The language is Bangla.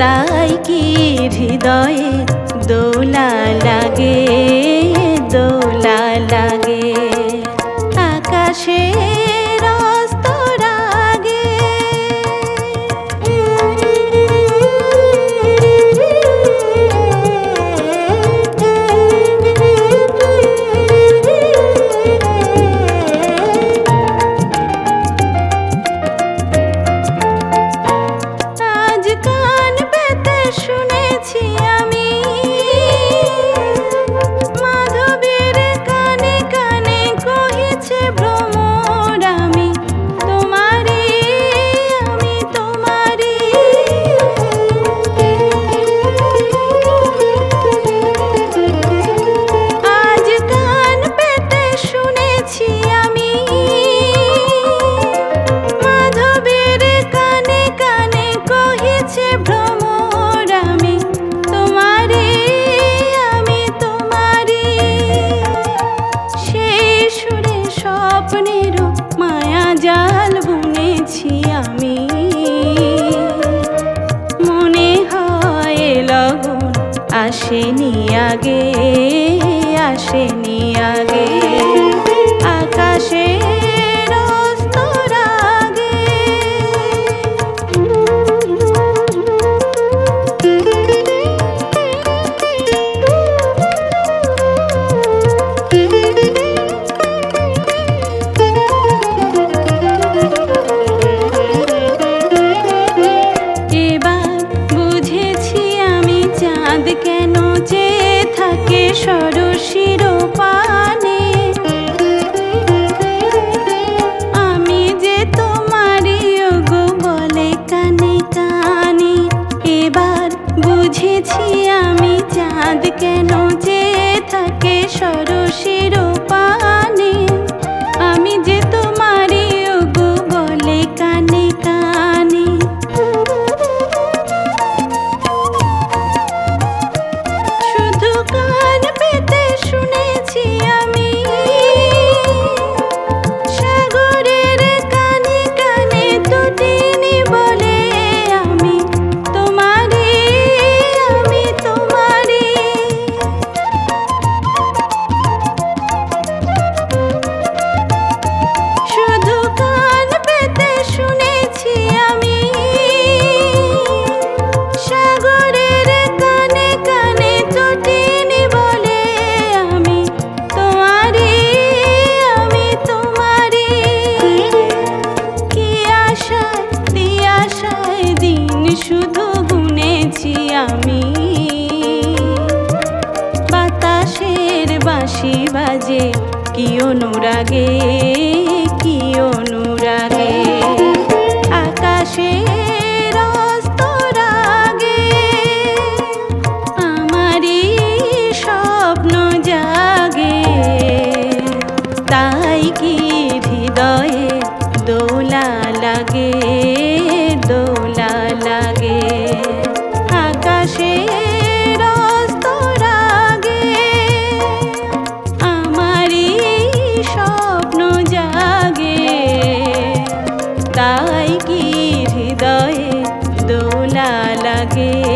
তাই কি হৃদয়ে দোলা লাগে দোলা লাগে। আকাশে আসেনি আগে আসেনি আগে। সরু বাজে, কি অনুরাগে কি অনুরাগে? আকাশে রাগে আমারই স্বপ্ন জাগে। তাই কি হৃদয়ে দোলা লাগে? হৃদয়ে দোলা লাগে।